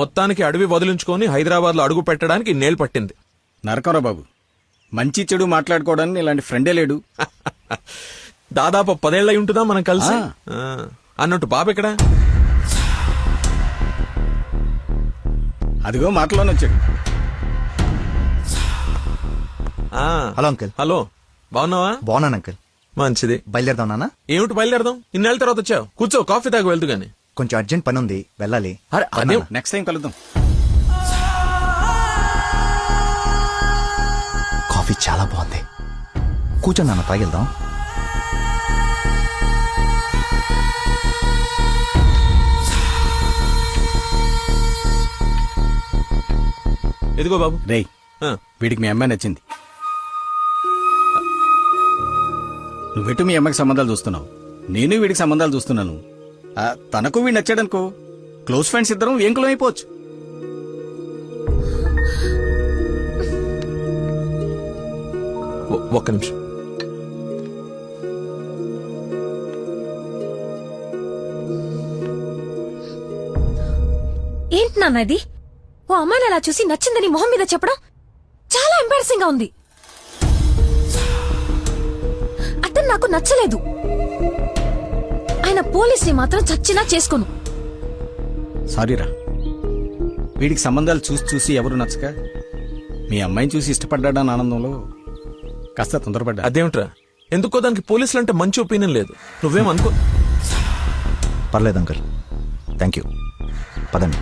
మొత్తానికి అడవి వదిలించుకొని హైదరాబాద్లో అడుగు పెట్టడానికి నేలు పట్టింది. నరకరా బాబు. మంచి చెడు మాట్లాడుకోవడానికి ఇలాంటి ఫ్రెండే లేడు. దాదాపు పదేళ్ళై ఉంటుందా మనం కలిసి. అన్నట్టు బాబు ఇక్కడ అదిగో మాటలోనే వచ్చాడు. ఆ. Hello uncle. హలో. బాగున్నావా? బాగున్నాను అంకుల్. మంచిది. బయలుదేరదాం నాన్న. ఏమిటి బయలుదేరదాం? ఇన్నేళ్ళ తర్వాత వచ్చావు. కూర్చో కాఫీ తాగి వెళ్తూ గాని. కొంచెం అర్జెంట్ పని ఉంది వెళ్ళాలి. అరే, అదే నెక్స్ట్ టైం కలుద్దాం. కాఫీ చాలా బాగుంది. కూర్చో నాన్న తాగిద్దాం ఎదిగో బాబు. రేయ్ ఆ. వీడికి మీ అమ్మాయి నచ్చింది. నువ్వెటు మీ అమ్మాయికి సంబంధాలు చూస్తున్నావు? నేను వీడికి సంబంధాలు చూస్తున్నాను. తనకు వీడు నచ్చాడనుకో. క్లోజ్ ఫ్రెండ్స్ ఇద్దరం ఏంకులం అయిపోవచ్చు ఒక్క నిమిషం. ఏంటి నాన్న ఇది? ఓ అమ్మాయిని అలా చూసి నచ్చిందని మొహం మీద చెప్పడం చాలా ఎంబారసింగ్గా ఉంది. అతను నాకు నచ్చలేదు. ఆయన పోలీస్ని మాత్రం చచ్చినా చేసుకోను. సారీరా. వీడికి సంబంధాలు చూసి చూసి ఎవరు నచ్చక మీ అమ్మాయిని చూసి ఇష్టపడ్డాడని ఆనందంలో కాస్త తొందరపడ్డా. అదేమిట్రా? ఎందుకో దానికి పోలీసులు అంటే మంచి ఒపీనియన్ లేదు. నువ్వేం అనుకో పర్లేదు అంకుల్. థ్యాంక్ యూ పదండి.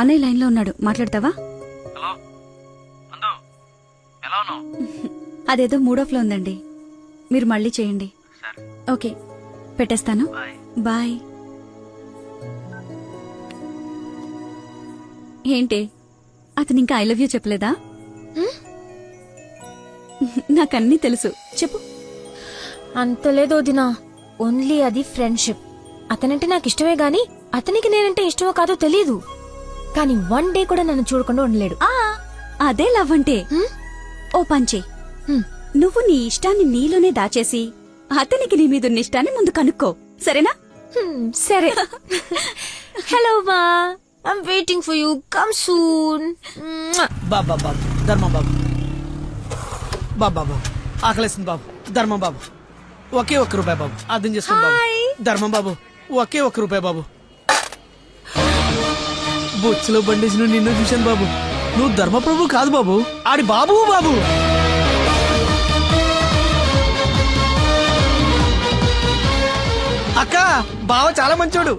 అన్నయ్య లైన్లో ఉన్నాడు. మాట్లాడతావా? అదేదో మూడో ఫ్లో ఉందండి. మీరు మళ్ళీ చేయండి. ఓకే. పెట్టేస్తాను. బాయ్. ఏంటి? అతను ఇంకా ఐ లవ్ యూ చెప్పలేదా? నాకన్నీ తెలుసు. చెప్పు. అంత లేదు వదినా. ఓన్లీ అది ఫ్రెండ్షిప్. అతనంటే నాకు ఇష్టమే గాని అతనికి నేనంటే ఇష్టమో కాదో తెలియదు కానీ వన్ డే కూడా నన్ను చూడకుండా ఉండలేడు. ఆ అదే లవ్ అంటే? ఓ పంచే. నువ్వు నీ ఇష్టాన్ని నీలోనే దాచేసి అతనికి నీ మీదున్న ఇష్టాన్ని ముందు కనుక్కో. సరేనా? హ్మ్, సరే. హలో మా. I'm waiting for you come soon బాబు బాబు బాబు. ధర్మం బాబు. బాబు బాబు. ఆకలేస్తుంది బాబు. ధర్మం బాబు. ఒకే ఒక్క రూపాయి బాబు. అర్థం చేసుకోండి బాబు. ధర్మం బాబు. ఒకే ఒక్క రూపాయి బాబు. బొచ్చులో బండేసిన నిన్ను చూశాను బాబు. నువ్వు ధర్మప్రభు కాదు బాబు. ఆడి బాబు బాబు. బావ చాలా మంచోడు.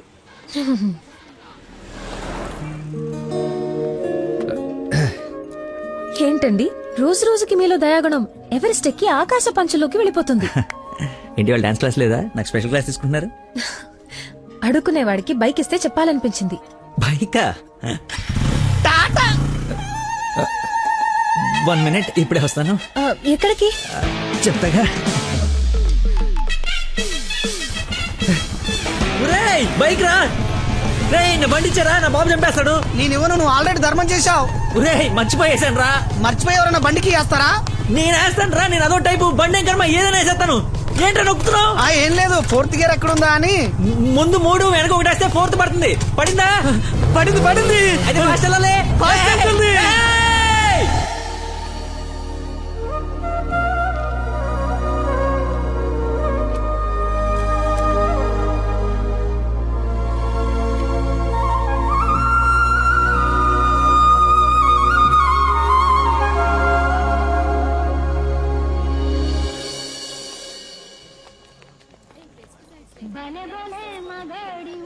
ఏంటండి? రోజు రోజుకి మీలో దయాగుణం ఎవరెస్ట్ ఎక్కి ఆకాశ పంచలోకి వెళ్ళిపోతుంది. ఏంటి వాళ్ళు డాన్స్ క్లాస్ లేదా? నాకు స్పెషల్ క్లాస్ తీసుకుంటున్నారు. అడుక్కునేవాడికి బైక్ ఇస్తే చెప్పాలనిపించింది. బైకా? వన్ మినిట్ ఇప్పుడే వస్తాను. ఎక్కడికి? చెప్తాగా బైక్ రా. రేయ్ నా బండి ఇచ్చారా? నా బాబు చంపేస్తాడు. నేను ఇవ్వను నువ్వు ఆల్రెడీ ధర్మం చేశావు. ఒరేయ్ మర్చిపోయేసాను రా. మర్చిపోయి ఎవరైనా బండికి వేస్తారా? నేను వేస్తాను రా నేను అదో టైపు బండి కర్మ? ఏదైనా వేసేస్తాను. ఏంట్రా నొక్కుతున్నావు? ఆ ఏం లేదు ఫోర్త్ గేర్ ఎక్కడుందా అని. ముందు మూడు వెనక ఒకటి వేస్తే ఫోర్త్ పడుతుంది. పడిందా? పడింది పడింది. అయితే ఫాస్ట్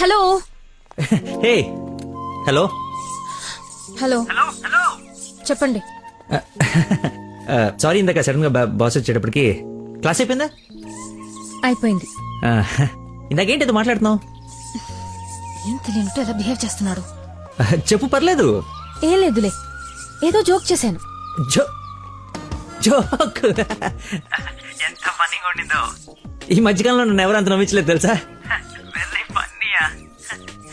హలో. హే. హలో. హలో. చెప్పండి. సారీ ఇందాక సడన్గా బాస్ వచ్చేటప్పటికి క్లాస్ అయిపోయిందా? అయిపోయింది. ఆ, ఇందాకేంటి ఏదో మాట్లాడుతున్నావు? ఏం తెలియనట్టు ఎలా బిహేవ్ చేస్తున్నాడు. చెప్పు పర్లేదు. ఏం లేదులే. ఏదో జోక్ చేశాను. జో జోక్. ఎంత ఉండిందో. ఈ మధ్యకాలంలో నన్ను ఎవరు అంత నమ్మించలేదు తెలుసా?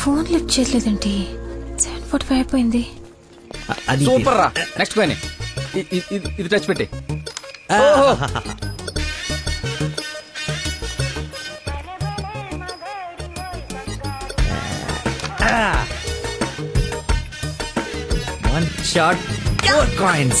Phone lift చేయలేదండి సెవెన్ ఫార్టీ ఫైవ్ అయిపోయింది అది సూపర్ రా నెక్స్ట్ పైన ఇది టచ్ పెట్టి. One shot, four coins.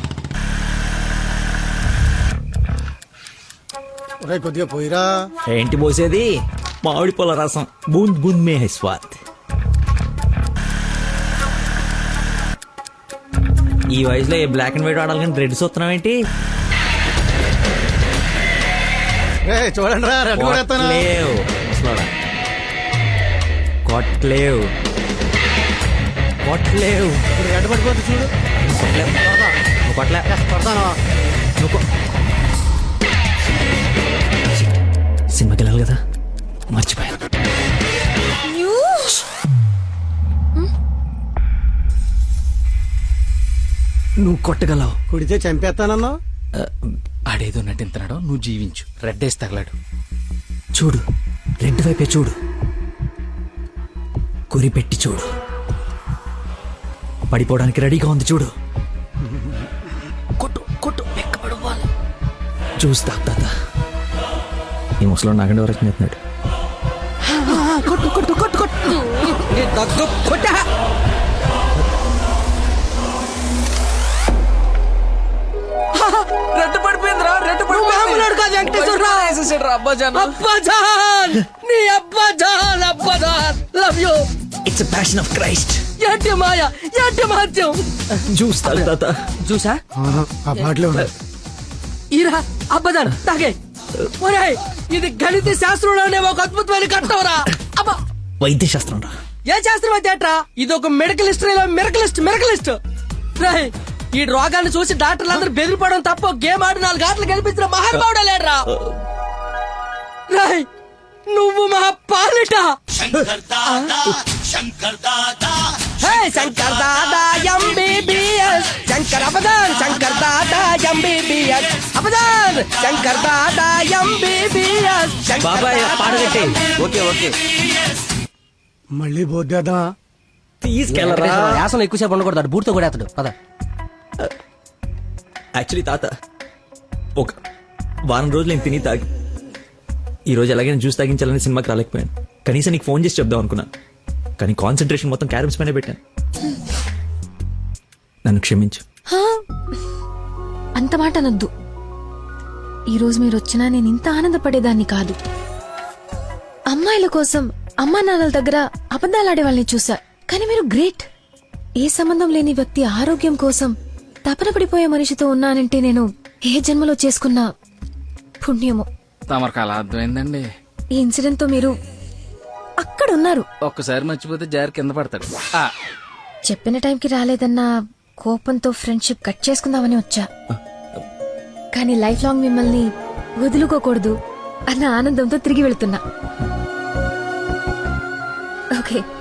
కొద్దిగా పోయిరా. ఏంటి పోసేది? మామిడి పొల రసం. బూంద్ బూంద్ మే హై స్వాద్ ఈ వయసులో ఏ బ్లాక్ అండ్ వైట్ ఆడాలి కానీ రెడ్ చూస్తున్నాం ఏంటి? చూడండి రా రెడ్ కొట్లేవు. ముసలోడా. కొట్లేవు. కొట్లేవు. రెడ్ పడిపోతే చూడు. కొట్లేవు నువ్వు కొట్లే. నువ్వు కొ- సినిమాకి వెళ్ళాలి కదా. మర్చిపోయాను. నువ్వు కొట్టగలవు. కుడితే చంపేస్తానన్నా ఆడేదో నటింతున్నాడు నువ్వు జీవించు. రెడ్ వేసి తగలాడు. చూడు. రెడ్ వైపే చూడు. గురి పెట్టి చూడు. పడిపోవడానికి రెడీగా ఉంది చూడు. కొట్టు కొట్టు. ఎక్కబడవాలి చూస్తా ఈ ముసలో నాగండి వరకు నెత్తున్నాడు కొట్టు కొట్టు కొట్టు కొట్టు కొట్టా రెడ్ పడిపోయిందిరా రెడ్ నువ్వు మామూలుడు కాదు వెంకటేశ్వరరావు అబ్బాజాన్ నీ అబ్బాజాన్ అబ్బాజాన్ love you it's passion of Christ ఏంటి మాయ? ఏంటి మహత్యం చూస్తా తాత. చూసా ఆ? పాటలో ఈరా అబ్బదాన్ తాగే. ఒరేయ్ ఇది గణిత శాస్త్రంలోనే ఒక అద్భుతమైన కట్టవరా? అబ్బా! వైద్య శాస్త్రం రా ఏ శాస్త్రం అయితే ఇది ఒక మెడికల్ హిస్టరీలో మెరకలిస్ట్ మెరకలిస్ట్ రేయ్ ఈ రోగాన్ని చూసి డాక్టర్లు అందరూ బెదిరిపోవడం తప్ప గేమ్ ఆడి నాలుగు ఆటలు గెలిపించిన మహానుభావుడే లేడరా? రేయ్ నువ్వు మా పాలిట హే శంకర్ దాదా. ఎంబీబీఎస్ శంకర్ అబదాన్ శంకర్ దాదా ఎంబీబీఎస్ అబదాన్ శంకర్ దాదా ఎంబీబీఎస్ బాబాయ్ పాట కట్టి ఓకే ఓకే. మళ్ళీ పోద్దేదా తీసుకెళ్ళరా. యాసన ఎక్కువసేపు ఉండకూడదు బూట్తో కూడా అతడు పద. యాక్చువల్లీ తాత ఒక వారం రోజులు నేను తిని తాగి ఈ రోజు ఎలాగైనా జ్యూస్ తాగించాలని సినిమాకి రాలేకపోయాను. కనీసం నీకు ఫోన్ చేసి చెప్దాం అనుకున్నాను కానీ కాన్సన్ట్రేషన్ మొత్తం క్యారమ్స్ పైన పెట్టాను. నన్ను క్షమించు. హా? అంత మాట అనొద్దు. ఈరోజు మీరు వచ్చినా నేను ఇంత ఆనందపడేదాన్ని కాదు. అమ్మాయిల కోసం అమ్మా నాన్నల దగ్గర అబద్ధాలాడే వాళ్ళని చూసా కానీ మీరు గ్రేట్. ఏ సంబంధం లేని వ్యక్తి ఆరోగ్యం కోసం తపన పడిపోయే మనిషితో ఉన్నానంటే నేను ఏ జన్మలో చేసుకున్న పుణ్యమో. తమరికి అలా అర్థమైందండి. ఈ ఇన్సిడెంట్తో మీరు అక్కడ ఉన్నారు ఒక్కసారి మర్చిపోతే జారి కింద పడతాడు. ఆ, చెప్పిన టైంకి రాలేదన్న కోపంతో ఫ్రెండ్షిప్ కట్ చేసుకుందామని వచ్చా. కానీ లైఫ్ లాంగ్ మిమ్మల్ని వదులుకోకూడదు అన్న ఆనందంతో తిరిగి వెళ్తున్నా. ఓకే.